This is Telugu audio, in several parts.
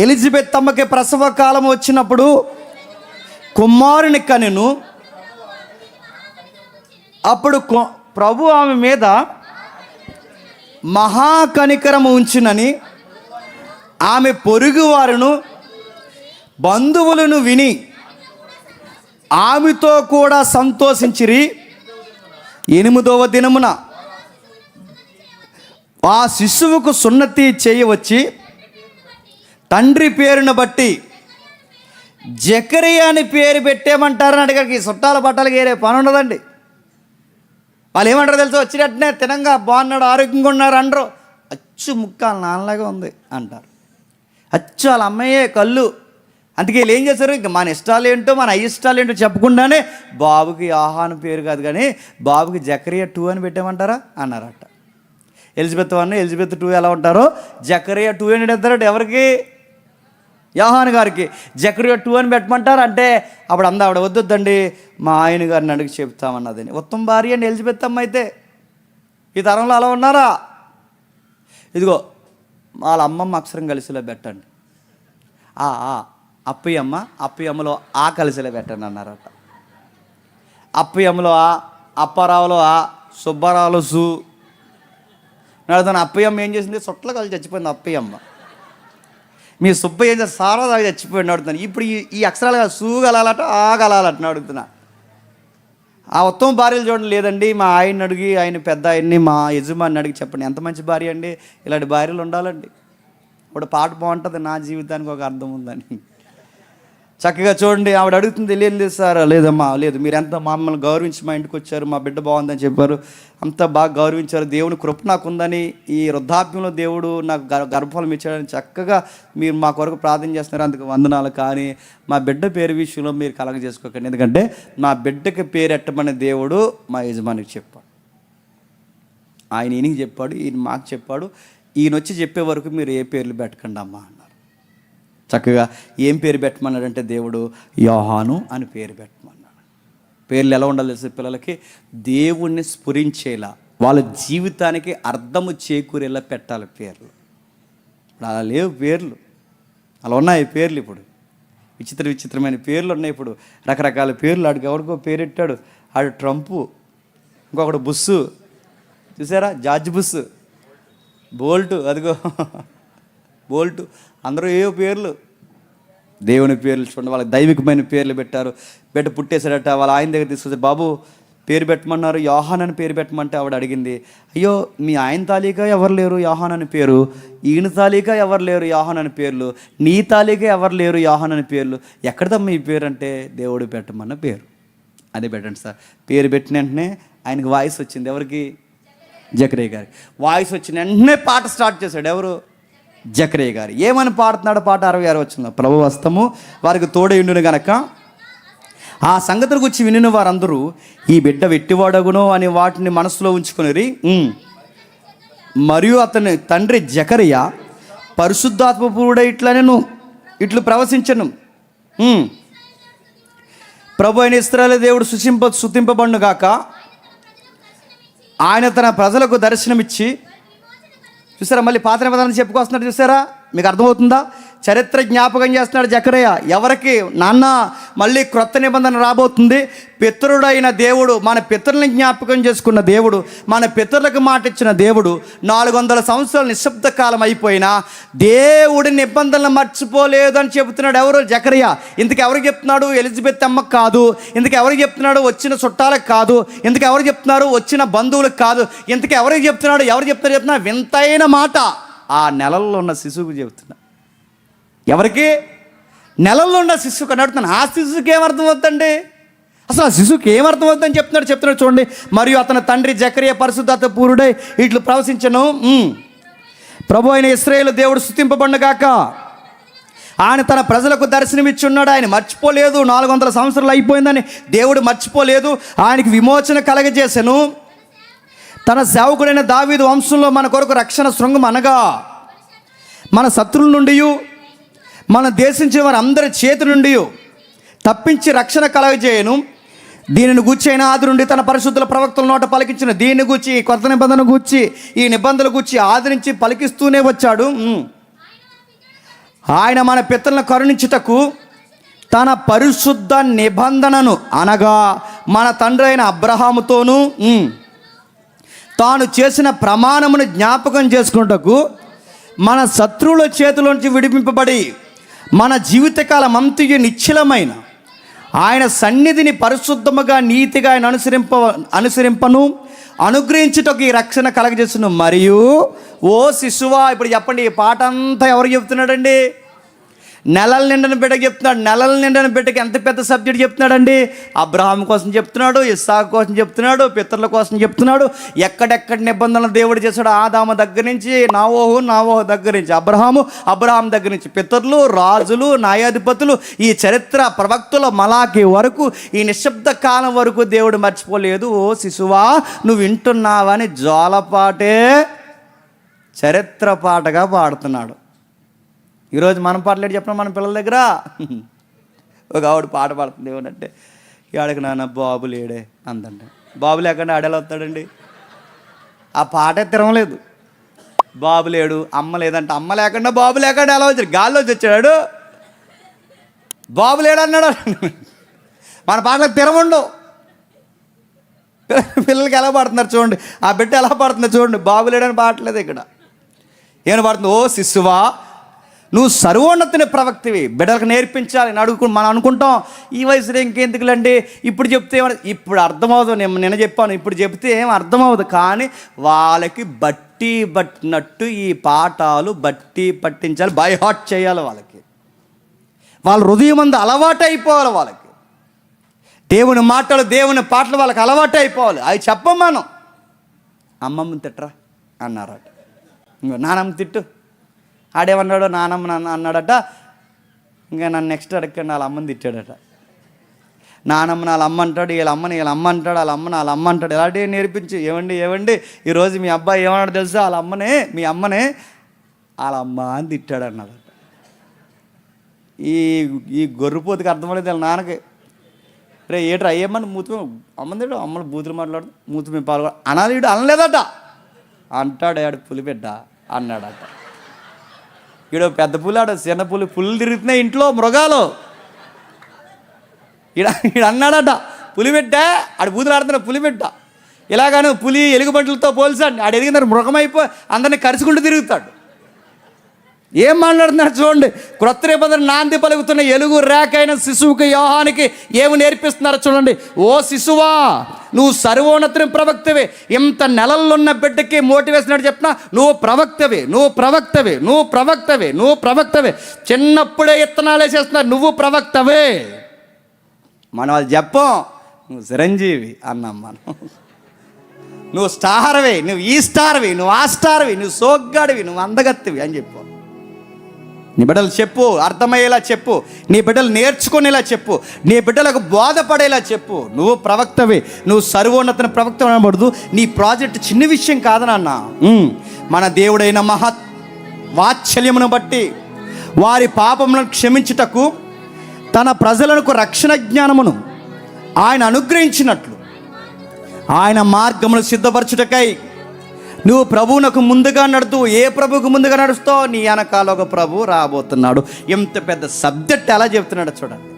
ఎలిజబెత్ అమ్మకి ప్రసవ కాలం వచ్చినప్పుడు కుమారుని కనెను. అప్పుడు ప్రభు ఆమె మీద మహాకనికరము ఉంచునని ఆమె పొరుగువారును బంధువులను విని ఆమెతో కూడా సంతోషించిరి. ఎనిమిదవ దినమున ఆ శిశువుకు సున్నతి చేయవచ్చి తండ్రి పేరును బట్టి జకరియా అని పేరు పెట్టేమంటారని అడిగారు. చుట్టాల బట్టలు ఏరే పని ఉండదండి. వాళ్ళు ఏమంటారు తెలుసు? వచ్చినట్టునే తినంగా బాగున్నాడు ఆరోగ్యంగా ఉన్నారు అనరు అచ్చు ముక్క నాన్నలాగా ఉంది అంటారు. అచ్చు వాళ్ళ అమ్మయ్యే కళ్ళు. అందుకే వీళ్ళు ఏం చేశారు? ఇంక మన ఇష్టాలు ఏంటో మన ఇష్టాలు ఏంటో చెప్పకుండానే బాబుకి ఆహాన పేరు కాదు కానీ బాబుకి జకరియా టూ అని పెట్టామంటారా అన్నారట. ఎలిజబెత్ వన్ ఎలిజబెత్ టూ ఎలా ఉంటారో? జకరియా టూ అని ఎవరికి? యోహాన్ గారికి జక్రియో టూ అని పెట్టమంటారు అంటే అప్పుడు అందా ఆవిడ వద్దండి మా ఆయన గారిని అడిగి చెప్తామన్నదని ఉత్తమ భార్య అండి ఎలిజబెత్ అమ్మ అయితే ఈ తరంలో అలా ఉన్నారా? ఇదిగో వాళ్ళ అమ్మమ్మ అక్షరం కలిసిలో పెట్టండి. ఆ ఆ అప్పయ్యమ్మ అప్పయ్యమ్మలో ఆ కలిసిలో పెట్టండి అన్నారట. అప్పయ్యమ్మలో ఆ అప్పారావులో ఆ సుబ్బారావులో సు. నడుతాను అప్పయ్యమ్మ ఏం చేసింది? చుట్టలు కలిసి చచ్చిపోయింది అప్పయ్యమ్మ. మీ సుబ్బయ్య ఏం సారా దాకా చచ్చిపోయాడు అడుగుతాను ఇప్పుడు ఈ ఈ అక్షరాలు సూగలాలట ఆగలాలట ఆ అడుగుతున్నా. ఆ ఉత్తమ భార్యలు చూడండి లేదండి మా ఆయన్ని అడిగి ఆయన పెద్ద ఆయన్ని మా యజమాని అడిగి చెప్పండి. ఎంత మంచి భార్య అండి? ఇలాంటి భార్యలు ఉండాలండి. ఇప్పుడు పాట బాగుంటుంది నా జీవితానికి ఒక అర్థం ఉందని. చక్కగా చూడండి ఆవిడ అడుగుతుంది లేదు లేదు సార్ లేదమ్మా లేదు. మీరు ఎంత మమ్మల్ని గౌరవించి మా ఇంటికి వచ్చారు మా బిడ్డ బాగుందని చెప్పారు. అంత బాగా గౌరవించారు. దేవుని కృప నాకు ఉందని ఈ వృద్ధాప్యంలో దేవుడు నాకు గర్- గర్భఫలం ఇచ్చాడని చక్కగా మీరు మా కొరకు ప్రార్థన చేస్తున్నారు. అందుకు వందనాలు. కానీ మా బిడ్డ పేరు విషయంలో మీరు కలగ చేసుకోకండి. ఎందుకంటే మా బిడ్డకి పేరు ఎట్టమని దేవుడు మా యజమానికి చెప్పాడు. ఆయన ఈయనకి చెప్పాడు ఈయన మాకు చెప్పాడు. ఈయన వచ్చి చెప్పే వరకు మీరు ఏ పేర్లు పెట్టకండి అమ్మా చక్కగా ఏం పేరు పెట్టమన్నాడంటే దేవుడు? యోహాను అని పేరు పెట్టమన్నాడు. పేర్లు ఎలా ఉండాలి తెలిసే పిల్లలకి? దేవుణ్ణి స్ఫురించేలా వాళ్ళ జీవితానికి అర్థము చేకూరేలా పెట్టాలి పేర్లు. ఇప్పుడు అలా లేవు పేర్లు. అలా ఉన్నాయి పేర్లు ఇప్పుడు. విచిత్ర విచిత్రమైన పేర్లు ఉన్నాయి ఇప్పుడు. రకరకాల పేర్లు ఆడికి ఎవరికో పేరెట్టాడు ఆడు ట్రంపు ఇంకొకడు బుస్సు. చూసారా? George Bush. బోల్ట్ అదిగో. బోల్ట్. అందరూ ఏవో పేర్లు? దేవుని పేర్లు చూడండి వాళ్ళకి దైవికమైన పేర్లు పెట్టారు. బిడ్డ పుట్టేశాడట వాళ్ళ ఆయన దగ్గర తీసుకొచ్చి బాబు పేరు పెట్టమన్నారు యోహాన్ అని పేరు పెట్టమంటే ఆవిడ అడిగింది. అయ్యో మీ ఆయన తాలీగా ఎవరు లేరు? యోహాన్ అని పేరు. ఈయన తాలీగా ఎవరు లేరు? యోహాన్ అని పేర్లు. నీ తాలీగా ఎవరు లేరు? యోహాన్ అని పేర్లు. ఎక్కడదమ్మ ఈ పేరు? అంటే దేవుడు పెట్టమన్న పేరు. అదే పెట్టండి సార్. పేరు పెట్టిన వెంటనే ఆయనకి వాయిస్ వచ్చింది. ఎవరికి? జకరే గారి వాయిస్ వచ్చిన వెంటనే పాట స్టార్ట్ చేశాడు ఎవరు? జకరయ్య గారు. ఏమని పాడుతున్నాడు పాట అరవై ఆరు వచ్చింది ప్రభు వస్తము వారికి తోడయుండును గనక. ఆ సంగతుల గురించి వినిన వారందరూ ఈ బిడ్డ వెట్టివాడగును అని వాటిని మనసులో ఉంచుకుని మరియు అతని తండ్రి జకరియా పరిశుద్ధాత్మపూరుడ ఇట్లనెను ఇట్లు ప్రవశించను. ప్రభు అయిన ఇస్రాయేలు దేవుడు సుచింప సుతింపబడును గాక. ఆయన తన ప్రజలకు దర్శనమిచ్చి చూసారా? మళ్ళీ పాత నిబంధన చెప్పుకొస్తున్నాడు చూసారా? మీకు అర్థమవుతుందా? చరిత్ర జ్ఞాపకం చేస్తున్నాడు జకరయ్య. ఎవరికి? నాన్న మళ్ళీ క్రొత్త నిబంధన రాబోతుంది. పితరుడైన దేవుడు మన పితరుల్ని జ్ఞాపకం చేసుకున్న దేవుడు మన పితరులకు మాట ఇచ్చిన దేవుడు నాలుగు వందల సంవత్సరాల నిశ్శబ్ద కాలం అయిపోయినా దేవుడి నిబంధనలు మర్చిపోలేదు అని చెబుతున్నాడు ఎవరు? జకరయ్య. ఇందుకు ఎవరికి చెప్తున్నాడు? ఎలిజబెత్ అమ్మకు కాదు. ఇందుకు ఎవరికి చెప్తున్నాడు? వచ్చిన చుట్టాలకు కాదు. ఇందుకు ఎవరు చెప్తున్నారు? వచ్చిన బంధువులకు కాదు. ఇంతకు ఎవరికి చెప్తున్నాడు? ఎవరు చెప్తున్నారు? చెప్తున్నా వింతైన మాట. ఆ నెలల్లో ఉన్న శిశువుకు చెబుతున్నా. ఎవరికి? నెలల్లో ఉన్న శిశువుకి అని అడుగుతున్నాను. ఆ శిశువుకి ఏమర్థం అవుతుందండి అసలు ఆ శిశువుకి ఏమర్థం అవుతుందని చెప్తున్నాడు చెప్తున్నాడు చూడండి. మరియు అతని తండ్రి జకరియ పరిశుద్ధత పూరుడై ఇట్లు ప్రవశించను ప్రభు అయిన ఇస్రాయేల్ దేవుడు స్థుతింపబడినగాక ఆయన తన ప్రజలకు దర్శనమిచ్చున్నాడు. ఆయన మర్చిపోలేదు. నాలుగు వందల సంవత్సరాలు అయిపోయిందని దేవుడు మర్చిపోలేదు. ఆయనకి విమోచన కలగజేశాను తన సేవకుడైన దావీదు వంశంలో మన కొరకు రక్షణ శృంగం అనగా మన శత్రువుల నుండి మన దేశించిన వారి అందరి చేతి నుండి తప్పించి రక్షణ కలగజేయను. దీనిని గూర్చి అయిన ఆది నుండి తన పరిశుద్ధుల ప్రవక్తల నోట పలికించిన దీన్ని గూర్చి ఈ కొత్త నిబంధన గూర్చి ఈ నిబంధనల గూర్చి ఆదరించి పలికిస్తూనే వచ్చాడు. ఆయన మన పిత్తలను కరుణించుటకు తన పరిశుద్ధ నిబంధనను అనగా మన తండ్రి అయిన అబ్రహాముతోనూ తాను చేసిన ప్రమాణమును జ్ఞాపకం చేసుకుంటకు మన శత్రువుల చేతిలోంచి విడిపింపబడి మన జీవితకాలం అంతయు నిశ్చలమైన. ఆయన సన్నిధిని పరిశుద్ధముగా నీతిగా ఆయన అనుసరింప అనుసరింపను అనుగ్రహించుటకు ఈ రక్షణ కలగజేస్తును మరియు ఓ శిశువా ఇప్పుడు చెప్పండి ఈ పాట అంతా ఎవరు చెప్తున్నాడండి నెలల నిండిన బిడ్డకి చెప్తున్నాడు. నెలల నిండిన బిడ్డకి ఎంత పెద్ద సబ్జెక్ట్ చెప్తున్నాడండి? అబ్రహాం కోసం చెప్తున్నాడు ఇస్సాకు కోసం చెప్తున్నాడు పితరుల కోసం చెప్తున్నాడు. ఎక్కడెక్కడ నిబంధనలు దేవుడు చేశాడు ఆదామ దగ్గర నుంచి నావోహు నావోహు దగ్గర నుంచి అబ్రహాము అబ్రహాం దగ్గర నుంచి. పితరులు రాజులు న్యాయాధిపతులు ఈ చరిత్ర ప్రవక్తుల మలాకి వరకు ఈ నిశ్శబ్ద కాలం వరకు దేవుడు మర్చిపోలేదు. ఓ శిశువా నువ్వు వింటున్నావని జోలపాటే చరిత్ర పాటగా పాడుతున్నాడు. ఈరోజు మనం పాటలు చెప్పిన మన పిల్లల దగ్గర? ఒక ఆవిడ పాట పాడుతుంది ఏమంటే ఆడకి నాన్న బాబు లేడే అందంట. బాబు లేకుండా ఆడేలా వస్తాడండి? ఆ పాటే తిరగలేదు. బాబు లేడు అమ్మ లేదంటే. అమ్మ లేకుండా బాబు లేకుండా ఎలా వచ్చాడు? గాల్లో వచ్చాడు. బాబు లేడు అన్నాడు. మన పాటలకు తిరముండవు పిల్లలకి ఎలా పాడుతున్నారు చూడండి. ఆ బిడ్డ ఎలా పాడుతున్నారు చూడండి. బాబు లేడని పాడలేదు ఇక్కడ. ఏమైనా పాడుతుంది ఓ శిశువా నువ్వు సర్వోన్నతిని ప్రవక్తివి. బిడ్డలకు నేర్పించాలి అని అడుగుకు మనం అనుకుంటాం. ఈ వయసులో ఇంకెందుకులండి? ఇప్పుడు చెప్తే ఇప్పుడు అర్థమవుతుంది నేను నిన్న చెప్పాను. ఇప్పుడు చెప్తే ఏం అర్థమవుదు. కానీ వాళ్ళకి బట్టి పట్టినట్టు ఈ పాఠాలు బట్టి పట్టించాలి. బై హార్ట్ చేయాలి వాళ్ళకి. వాళ్ళ హృదయం అందు అలవాటు అయిపోవాలి వాళ్ళకి. దేవుని మాటలు దేవుని పాటలు వాళ్ళకి అలవాటు అయిపోవాలి అవి చెప్పం మనం. అమ్మమ్మ తిట్టరా? అన్నారట. నానమ్మ తిట్టు. ఆడేమన్నాడు నానమ్మ నాన్న అన్నాడట. ఇంకా నన్ను నెక్స్ట్ అడగండి వాళ్ళ అమ్మని తిట్టాడట. నానమ్మ వాళ్ళ అమ్మ అంటాడు వీళ్ళ అమ్మని వీళ్ళ అమ్మ అంటాడు వాళ్ళ అమ్మని వాళ్ళ అమ్మ అంటాడు. ఇలాంటివి నేర్పించి ఏమండి ఏమండి ఈరోజు మీ అబ్బాయి ఏమన్నాడు తెలుసా? వాళ్ళ అమ్మనే మీ అమ్మనే వాళ్ళ అమ్మ అని తిట్టాడు అన్నాడట ఈ ఈ గొర్రెపోతుకి అర్థమలేదు వాళ్ళ నాన్నకి. రే ఏట్రా అయ్యమ్మని మూతి అమ్మందేడు అమ్మని బూతులు మాట్లాడు మూతి మేము పాల్గొ అనలేదట. అంటాడు ఆడు పులిబిడ్డ అన్నాడట. ఈడ పెద్ద పులి ఆడ చిన్న పులి పుల్లు తిరుగుతున్నాయి ఇంట్లో మృగాలు. ఈడ ఈడ అన్నాడట పులిబిడ్డ ఆడు బూతులు ఆడుతున్న పులిబిడ్డ ఇలాగాను పులి ఎలుగుబంట్లతో పోల్చాడు. ఆడు ఎదిగిన మృగమైపోయి అందరిని కరుచుకుంటూ తిరుగుతాడు. ఏం మాట్లాడుతున్నారు చూడండి. క్రొత్త నిబంధన నాంది పలుకుతున్న ఎలుగు రేఖైన శిశువుకి యోహానికి ఏమి నేర్పిస్తున్నారో చూడండి. ఓ శిశువా నువ్వు సర్వోన్నతిని ప్రవక్తవే. ఇంత నెలలున్న బిడ్డకి మోటివేషన్ చెప్తున్నా నువ్వు ప్రవక్తవే నువ్వు ప్రవక్తవే నువ్వు ప్రవక్తవే నువ్వు ప్రవక్తవే. చిన్నప్పుడే ఇత్తనాలు వేసేస్తున్నారు నువ్వు ప్రవక్తవే. మనం అది చెప్పం నువ్వు చిరంజీవి అన్నాం మనం. నువ్వు స్టార్వి నువ్వు ఈ స్టార్వి నువ్వు ఆ స్టార్వి నువ్వు సోగ్గాడివి నువ్వు అందగత్తివి అని చెప్పావు నీ బిడ్డలు చెప్పు అర్థమయ్యేలా చెప్పు నీ బిడ్డలు నేర్చుకునేలా చెప్పు నీ బిడ్డలకు బోధపడేలా చెప్పు. నువ్వు ప్రవక్తవే నువ్వు సర్వోన్నతన ప్రవక్త అనబడదు నీ ప్రాజెక్ట్ చిన్న విషయం కాదనన్న మన దేవుడైన మహత్ వాత్సల్యమును బట్టి వారి పాపములను క్షమించుటకు తన ప్రజలకు రక్షణ జ్ఞానమును ఆయన అనుగ్రహించినట్లు. ఆయన మార్గమును సిద్ధపరచుటకై నువ్వు ప్రభువునకు ముందుగా నడుతూ ఏ ప్రభువుకు ముందుగా నడుస్తావు నీ వెనకాల ఒక ప్రభు రాబోతున్నాడు. ఎంత పెద్ద సబ్జెక్ట్ ఎలా చెప్తున్నాడు చూడండి.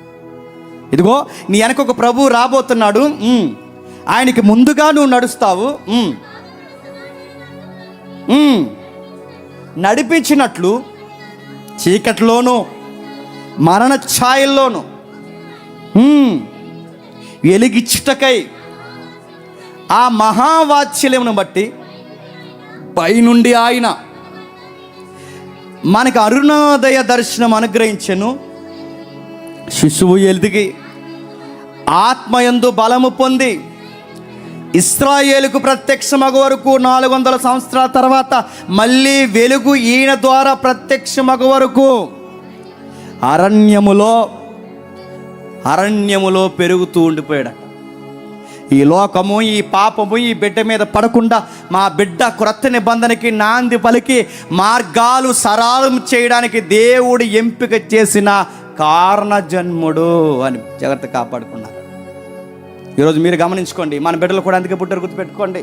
ఇదిగో నీ వెనక ఒక ప్రభు రాబోతున్నాడు. ఆయనకి ముందుగా నువ్వు నడుస్తావు. నడిపించినట్లు చీకట్లోనూ మరణ ఛాయల్లోనూ వెలిగిచ్చుటకై ఆ మహావాత్సల్యమును బట్టి పైనుండి ఆయన మనకు అరుణోదయ దర్శనం అనుగ్రహించను. శిశువు ఎదిగి ఆత్మయందు బలము పొంది ఇస్రాయేలుకు ప్రత్యక్షమగు వరకు నాలుగు వందల సంవత్సరాల తర్వాత మళ్ళీ వెలుగు ఈయన ద్వారా ప్రత్యక్షమగు వరకు అరణ్యములో అరణ్యములో పెరుగుతూ ఉండిపోయాడు. ఈ లోకము ఈ పాపము ఈ బిడ్డ మీద పడకుండా మా బిడ్డ క్రొత్త నిబంధనకి నాంది పలికి మార్గాలు సరాలం చేయడానికి దేవుడు ఎంపిక చేసిన కారణ జన్ముడు అని జాగ్రత్త కాపాడుకున్నారు. ఈరోజు మీరు గమనించుకోండి మన బిడ్డలు కూడా అందుకే పుట్టారు గుర్తుపెట్టుకోండి.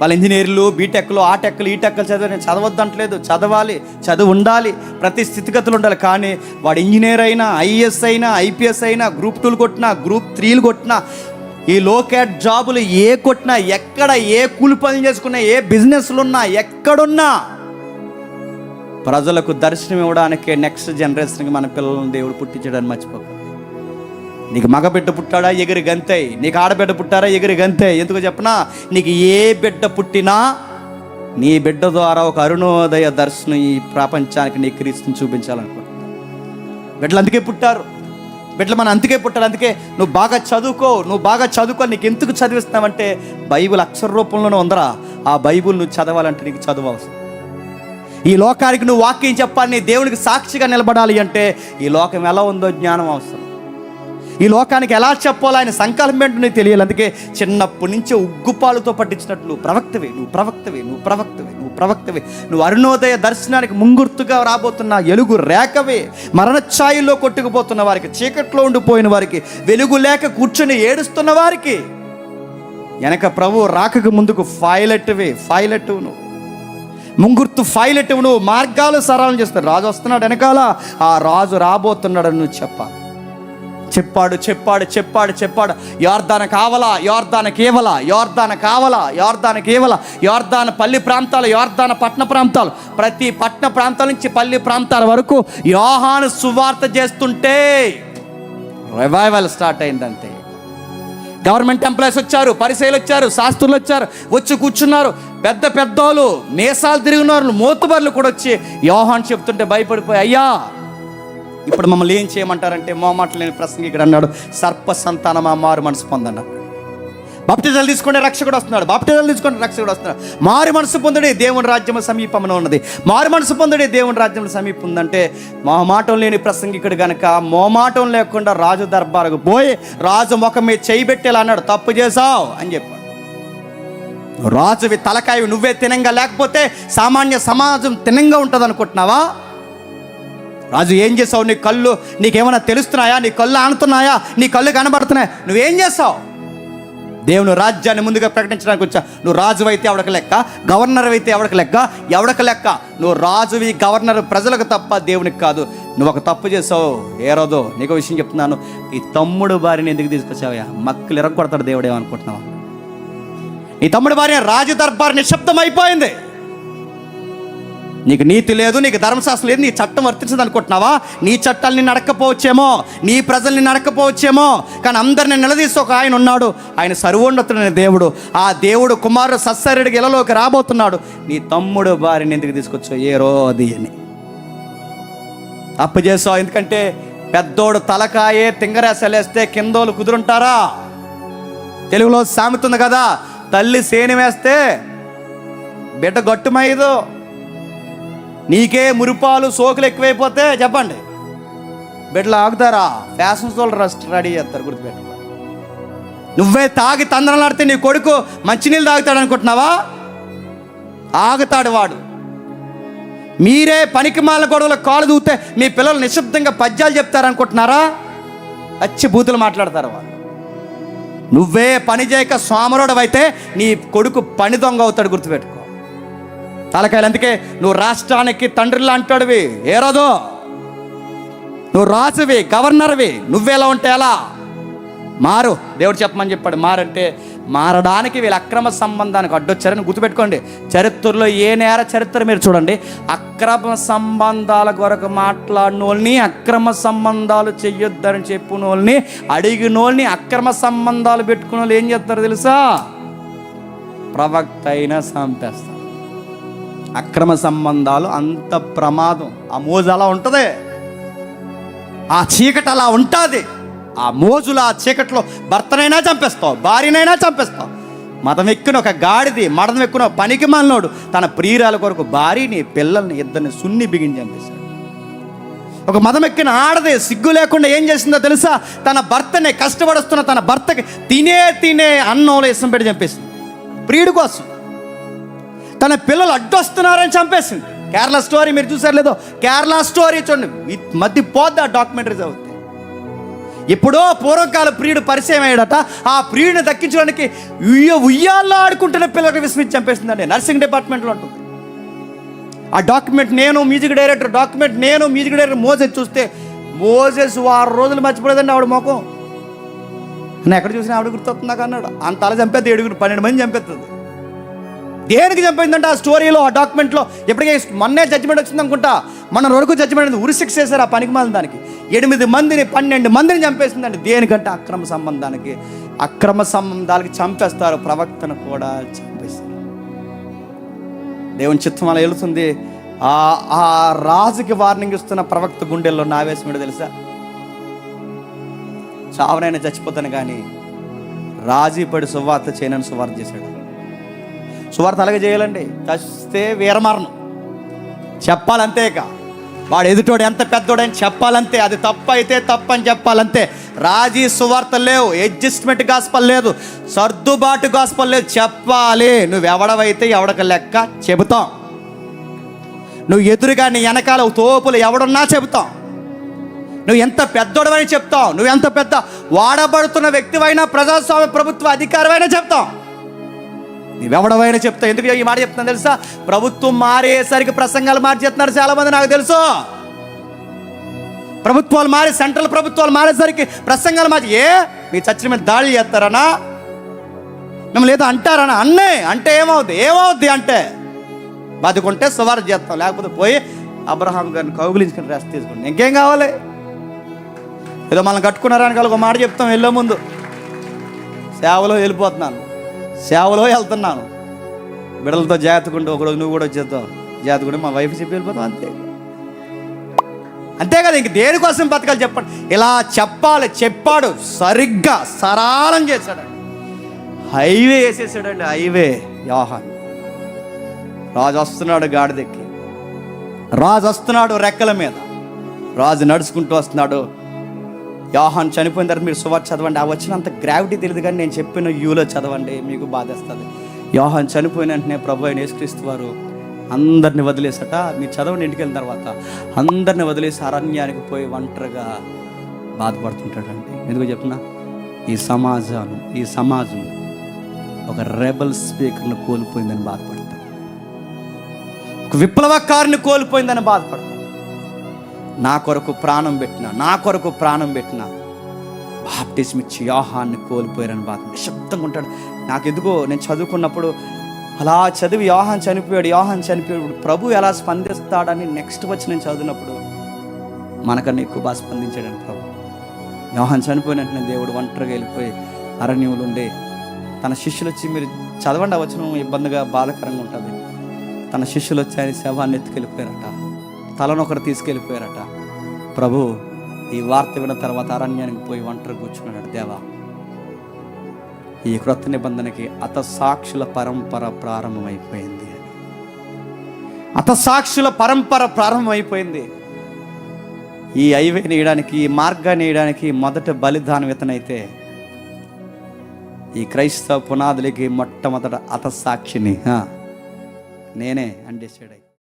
వాళ్ళ ఇంజనీర్లు బీటెక్లు ఆ టెక్లు ఈ టెక్లు చదివి నేను చదవద్దంటలేదు చదవాలి చదువు ఉండాలి ప్రతి స్థితిగతులు ఉండాలి. కానీ వాడు ఇంజనీర్ అయినా ఐఏఎస్ అయినా ఐపీఎస్ అయినా గ్రూప్ టూలు కొట్టినా గ్రూప్ త్రీలు కొట్టినా ఈ లోకేట్ జాబులు ఏ కొట్టినా ఎక్కడ ఏ కూలి పనులు చేసుకున్నా ఏ బిజినెస్లు ఉన్నా ఎక్కడున్నా ప్రజలకు దర్శనం ఇవ్వడానికి నెక్స్ట్ జనరేషన్కి మన పిల్లలను దేవుడు పుట్టించడానికి మర్చిపోక. నీకు మగబిడ్డ పుట్టాడా ఎగిరి గంతే. నీకు ఆడబిడ్డ పుట్టారా ఎగిరి గంతే. ఎందుకు చెప్పనా? నీకు ఏ బిడ్డ పుట్టినా నీ బిడ్డ ద్వారా ఒక అరుణోదయ దర్శనం ఈ ప్రపంచానికి నీ క్రీస్తుని చూపించాలనుకుంటున్నా బిడ్డలు అందుకే పుట్టారు. బిడ్డలు మనం అందుకే పుట్టారు అందుకే నువ్వు బాగా చదువుకో నువ్వు బాగా చదువుకో నీకు ఎందుకు చదివిస్తున్నావంటే బైబిల్ అక్షర రూపంలోనే ఉందరా. ఆ బైబిల్ నువ్వు చదవాలంటే నీకు చదువు అవసరం. ఈ లోకానికి నువ్వు వాక్యం చెప్పాలి నీ దేవునికి సాక్షిగా నిలబడాలి అంటే ఈ లోకం ఎలా ఉందో జ్ఞానం అవసరం. ఈ లోకానికి ఎలా చెప్పాలో ఆయన సంకల్పం ఏంటో నీకు తెలియాలి. అందుకే చిన్నప్పటి నుంచే ఉగ్గుపాలుతో పట్టించినట్లు నువ్వు ప్రవక్తవే నువ్వు ప్రవక్తవే నువ్వు ప్రవక్తవే నువ్వు ప్రవక్తవే. నువ్వు అరుణోదయ దర్శనానికి ముంగుర్తుగా రాబోతున్న ఎలుగు రేఖవే మరణఛాయిలో కొట్టుకుపోతున్న వారికి చీకట్లో ఉండిపోయిన వారికి వెలుగు లేక కూర్చొని ఏడుస్తున్న వారికి. వెనక ప్రభు రాకకు ముందుకు ఫైలెట్వే ఫైలెట్ నువ్వు ముంగుర్తు ఫైలెట్ నువ్వు మార్గాలు సరళం చేస్తాడు. రాజు వస్తున్నాడు వెనకాల. ఆ రాజు రాబోతున్నాడని నువ్వు చెప్పాలి. చెప్పాడు చెప్పాడు చెప్పాడు చెప్పాడు. యోర్ధాన కావలా? యోర్దాన కేవల? యోర్దాన కావలా? యోర్ధాన కేవల? యోర్ధాన పల్లి ప్రాంతాలు యోర్ధాన పట్టణ ప్రాంతాలు. ప్రతి పట్టణ ప్రాంతాల నుంచి పల్లి ప్రాంతాల వరకు యోహాను సువార్త చేస్తుంటే రివైవల్ స్టార్ట్ అయిందంతే. గవర్నమెంట్ ఎంప్లాయీస్ వచ్చారు పరిశైలు వచ్చారు శాస్త్రులు వచ్చారు వచ్చి కూర్చున్నారు. పెద్ద పెద్దోళ్ళు మీసాలు తిరిగినారు మోతుబర్లు కూడా వచ్చి యోహాన్ చెప్తుంటే భయపడిపోయి అయ్యా ఇప్పుడు మమ్మల్ని ఏం చేయమంటారంటే మోమాట లేని ప్రసంగి ఇక్కడ అన్నాడు సర్ప సంతానమా మారు మనసు పొందన్న బాప్టిజాలు తీసుకునే రక్షకుడు వస్తున్నాడు బాప్టిజాలు తీసుకునే రక్షకుడు వస్తున్నాడు. మారు మనసు పొందుడే దేవుని రాజ్యం సమీపంలో ఉన్నది. మారు మనసు పొందుడే దేవుని రాజ్యం సమీపం ఉందంటే మోమాటం లేని ప్రసంగికుడు గనక మోమాటం లేకుండా రాజు దర్బారుకు పోయి రాజు ముఖం మీద చేయి పెట్టేలా అన్నాడు తప్పు చేసావు అని చెప్పాడు. రాజువి తలకాయ నువ్వే తినంగా లేకపోతే సామాన్య సమాజం తినంగా ఉంటుంది అనుకుంటున్నావా రాజు ఏం చేసావు? నీ కళ్ళు నీకేమైనా తెలుస్తున్నాయా? నీ కళ్ళు ఆనుతున్నాయా? నీ కళ్ళు కనబడుతున్నాయా? నువ్వేం చేస్తావు దేవుని రాజ్యాన్ని ముందుగా ప్రకటించడానికి వచ్చా. నువ్వు రాజు అయితే ఎవడక లెక్క? గవర్నర్ అయితే ఎవడక లెక్క? ఎవడక లెక్క? నువ్వు రాజువి గవర్నర్ ప్రజలకు తప్ప దేవునికి కాదు. నువ్వు ఒక తప్పు చేసావు. ఏరోదో నీకు విషయం చెప్తున్నాను. ఈ తమ్ముడు భార్యని ఎందుకు తీసుకొచ్చావయ్యా? మక్కలు ఇరగొడతాడు దేవుడేమనుకుంటున్నావు ఈ నీ తమ్ముడు భార్య రాజు దర్బార్ నిశ్శబ్దం అయిపోయింది నీకు నీతి లేదు నీకు ధర్మశాస్త్రం లేదు నీ చట్టం వర్తించదు అనుకుంటున్నావా? నీ చట్టాలని నడకపోవచ్చేమో నీ ప్రజల్ని నడకపోవచ్చేమో కానీ అందరిని నిలదీసి ఒక ఆయన ఉన్నాడు. ఆయన సర్వోన్నతుడైన దేవుడు. ఆ దేవుడు కుమారుడు సత్సరుడికి ఇలలోకి రాబోతున్నాడు. నీ తమ్ముడు భార్యని ఎందుకు తీసుకొచ్చావు? ఏ రోది అని. అప్పు చేసావు ఎందుకంటే పెద్దోడు తలకాయే తింగరేసలేస్తే కిందోలు కుదురుంటారా? తెలుగులో సామెతుంది కదా తల్లి సేని వేస్తే బిడ్డ గట్టుమైదో. నీకే మురిపాలు సోకులు ఎక్కువైపోతే చెప్పండి. బిడ్డలు ఆగుతారా? ఫ్యాషన్ షోలు రస్ట్ రెడీ చేస్తారు గుర్తుపెట్టుకో. నువ్వే తాగి తందనలాడితే నీ కొడుకు మంచినీళ్ళు తాగుతాడు అనుకుంటున్నావా? ఆగుతాడు వాడు. మీరే పనికిమాల గొడవల కాలు దూతే మీ పిల్లలు నిశ్శబ్దంగా పద్యాలు చెప్తారనుకుంటున్నారా వచ్చి బూతులు మాట్లాడతారు వాళ్ళు నువ్వే పని చేయక సోమరుడు అయితే నీ కొడుకు పని దొంగ అవుతాడు గుర్తుపెట్టుకో. తలకాయలు అందుకే నువ్వు రాష్ట్రానికి తండ్రిలా అంటాడువి. ఏరదో నువ్వు రాజువి గవర్నర్వి. నువ్వెలా ఉంటే ఎలా మారు. దేవుడు చెప్పమని చెప్పాడు. మారంటే మారడానికి వీళ్ళ అక్రమ సంబంధానికి అడ్డొచ్చారని గుర్తుపెట్టుకోండి. చరిత్రలో ఏ నేర చరిత్ర మీరు చూడండి. అక్రమ సంబంధాల కొరకు మాట్లాడిన వాళ్ళని అక్రమ సంబంధాలు చెయ్యొద్దని చెప్పిన వాళ్ళని అడిగిన వాళ్ళని అక్రమ సంబంధాలు పెట్టుకున్న వాళ్ళు ఏం చేస్తారు తెలుసా? ప్రవక్త అయినా చంపేస్తారు. అక్రమ సంబంధాలు అంత ప్రమాదం. ఆ మోజు అలా ఉంటుంది. ఆ చీకటి అలా ఉంటుంది. ఆ మోజులు ఆ చీకట్లో భర్తనైనా చంపేస్తావు భార్యనైనా చంపేస్తావు. మతం ఎక్కిన ఒక గాడిది మడతం ఎక్కిన పనికి మాలినోడు తన ప్రియురాల కొరకు భార్యని పిల్లల్ని ఇద్దరిని సున్ని బిగిని చంపేశాడు. ఒక మతం ఎక్కిన ఆడది సిగ్గు లేకుండా ఏం చేసిందో తెలుసా? తన భర్తని కష్టపడుస్తున్న తన భర్తకి తినే తినే అన్నంలో ఇష్టం పెట్టి చంపేసింది. ప్రియుడి కోసం. తన పిల్లలు అడ్డొస్తున్నారని చంపేసింది. కేరళ స్టోరీ మీరు చూసారు లేదో? కేరళ స్టోరీ చూడండి. మధ్య పోద్ది ఆ డాక్యుమెంటరీ చదివితే ఎప్పుడో పూర్వకాల ప్రియుడు పరిచయం అయ్యాడట. ఆ ప్రియుడిని దక్కించడానికి ఉయ్య ఉయ్యాల్లో ఆడుకుంటున్న పిల్లలకు విస్మించి చంపేసిందండి. నర్సింగ్ డిపార్ట్మెంట్లో ఉంటుంది. ఆ డాక్యుమెంట్ నేను మ్యూజిక్ డైరెక్టర్ డాక్యుమెంట్ నేను మ్యూజిక్ డైరెక్టర్ మోసెస్ చూస్తే మోసెస్ వారం రోజులు మర్చిపోలేదండి ఆవిడ మొఖం. నేను ఎక్కడ చూసినా ఆవిడ గుర్తొస్తుంది అన్నాడు. అంత అలా చంపేది ఏడుగురు పన్నెండు మంది చంపేస్తుంది. దేనికి చంపిందంటే ఆ స్టోరీలో ఆ డాక్యుమెంట్లో? ఎప్పటికే మొన్నే జడ్జిమెంట్ వచ్చింది అనుకుంటా. మన వరకు జడ్జిమెంట్ ఉంది ఉరి చేశారు ఆ పనికి మాలిన దానికి. ఎనిమిది మందిని పన్నెండు మందిని చంపేసిందండి. దేనికంటే అక్రమ సంబంధానికి. అక్రమ సంబంధాలకి చంపేస్తారు ప్రవక్తను కూడా చంపేస్తారు. దేవుని చిత్తం అలా వెళుతుంది. ఆ ఆ రాజుకి వార్నింగ్ ఇస్తున్న ప్రవక్త గుండెల్లో నావేశం ఏంటో తెలుసా? చావనైనా చచ్చిపోతాను కానీ రాజీ పడి సువార్త చేయనని సువార్త చేశాడు. సువార్త అలాగే చేయాలండి. చస్తే వీరమరణం. చెప్పాలంతే ఇక వాడు ఎదుటోడు ఎంత పెద్దోడని చెప్పాలంతే. అది తప్పు అయితే తప్పు అని చెప్పాలంతే. రాజీ సువార్త లేవు. అడ్జస్ట్మెంట్ గాస్పల్ లేదు. సర్దుబాటు గాస్పల్ లేదు. చెప్పాలి. నువ్వు ఎవడవైతే ఎవడక లెక్క చెబుతాం. నువ్వు ఎదురుగా నీ వెనకాల తోపులు ఎవడున్నా చెబుతాం. నువ్వు ఎంత పెద్దోడవని చెప్తావు నువ్వు ఎంత పెద్ద వాడబడుతున్న వ్యక్తివైనా ప్రజాస్వామ్య ప్రభుత్వ అధికారమైనా చెప్తాం. నువ్వెవడవైనా చెప్తా ఎందుకు ఈ మాట చెప్తాను తెలుసా? ప్రభుత్వం మారేసరికి ప్రసంగాలు మార్చేస్తున్నారు చాలా మంది నాకు తెలుసు. ప్రభుత్వాలు మారి సెంట్రల్ ప్రభుత్వాలు మారేసరికి ప్రసంగాలు మార్చి ఏ? మీ చచ్చిన మీద దాడి చేస్తారనా? మిమ్మల్ని ఏదో అంటారనా? అన్నే అంటే ఏమవుద్ది? ఏమవుద్ది అంటే? బతుకుంటే సువారు చేస్తాం లేకపోతే పోయి అబ్రహాం గారిని కౌగులించుకుని రెస్ట్ తీసుకోండి. ఇంకేం కావాలి? ఏదో మనం కట్టుకున్నారని కలిగి ఒక మాట చెప్తాం వెళ్ళే ముందు. సేవలో వెళ్ళిపోతున్నాను. సేవలో వెళ్తున్నాను. బిడ్డలతో జాతకుంటూ ఒకరోజు నువ్వు కూడా వచ్చేస్తావు జాతకుంటే మా వైఫ్ చెప్పి వెళ్ళిపోతావు అంతే. అంతే కదా ఇంక దేనికోసం బతకాలి చెప్పండి. ఇలా చెప్పాలి చెప్పాడు సరిగ్గా సరాలం చేశాడు. Highway వేసేసాడండి highway. యోహాన్. రాజు వస్తున్నాడు గాడిదెక్కి రాజు వస్తున్నాడు రెక్కల మీద. రాజు నడుచుకుంటూ వస్తున్నాడు యోహాన్ చనిపోయిన తర్వాత మీరు సువార్త చదవండి. ఆ వచ్చినంత గ్రావిటీ తెలియదు కానీ నేను చెప్పిన యూలో చదవండి. మీకు బాధేస్తుంది. యోహాన్ చనిపోయిన వెంటనే ప్రభు అయిన యేసుక్రీస్తు వారు అందరిని వదిలేసట. మీరు చదవండి ఇంటికి వెళ్ళిన తర్వాత. అందరిని వదిలేసి అరణ్యానికి పోయి ఒంటరిగా బాధపడుతుంటాడండి. ఎందుకు చెప్పిన ఈ సమాజం ఈ సమాజం ఒక రెబల్ స్పీకర్ను కోల్పోయిందని బాధపడతాడు ఒక విప్లవకారిని కోల్పోయిందని బాధపడతాడు నా కొరకు ప్రాణం పెట్టిన నా కొరకు ప్రాణం పెట్టిన. బాప్టిజం ఇచ్చి యోహాన్ని కోల్పోయారని బాధ నిశ్శబ్దంగా ఉంటాడు. నాకు ఎందుకో నేను చదువుకున్నప్పుడు అలా చదివి యోహాన్ చనిపోయాడు యోహాన్ చనిపోయాడు. ప్రభు ఎలా స్పందిస్తాడని నెక్స్ట్ వచ్చి నేను చదివినప్పుడు మనకన్నా ఎక్కువ బాగా స్పందించాడని ప్రభు. యోహాన్ చనిపోయిన వెంటనే దేవుడు ఒంటరిగా వెళ్ళిపోయి అరణ్యములు ఉండే తన శిష్యులు వచ్చి మీరు చదవండి వచ్చిన ఇబ్బందిగా బాధకరంగా ఉంటుంది. తన శిష్యులు వచ్చి ఆయన శవాన్ని ఎత్తుకెళ్ళిపోయారట. తలనొకరు తీసుకెళ్ళిపోయారట. ప్రభు ఈ వార్త విన్న తర్వాత అరణ్యానికి పోయి ఒంటరి కూర్చున్నాడు దేవా. ఈ క్రొత్త నిబంధనకి అత సాక్షుల పరంపర ప్రారంభమైపోయింది. అని అత సాక్షుల పరంపర ప్రారంభమైపోయింది. ఈ హైవే నేయడానికి ఈ మార్గాన్ని వేయడానికి మొదట బలిదానం ఇతనైతే ఈ క్రైస్తవ పునాదులకి మొట్టమొదట అత సాక్షిని నేనే అండేశాడు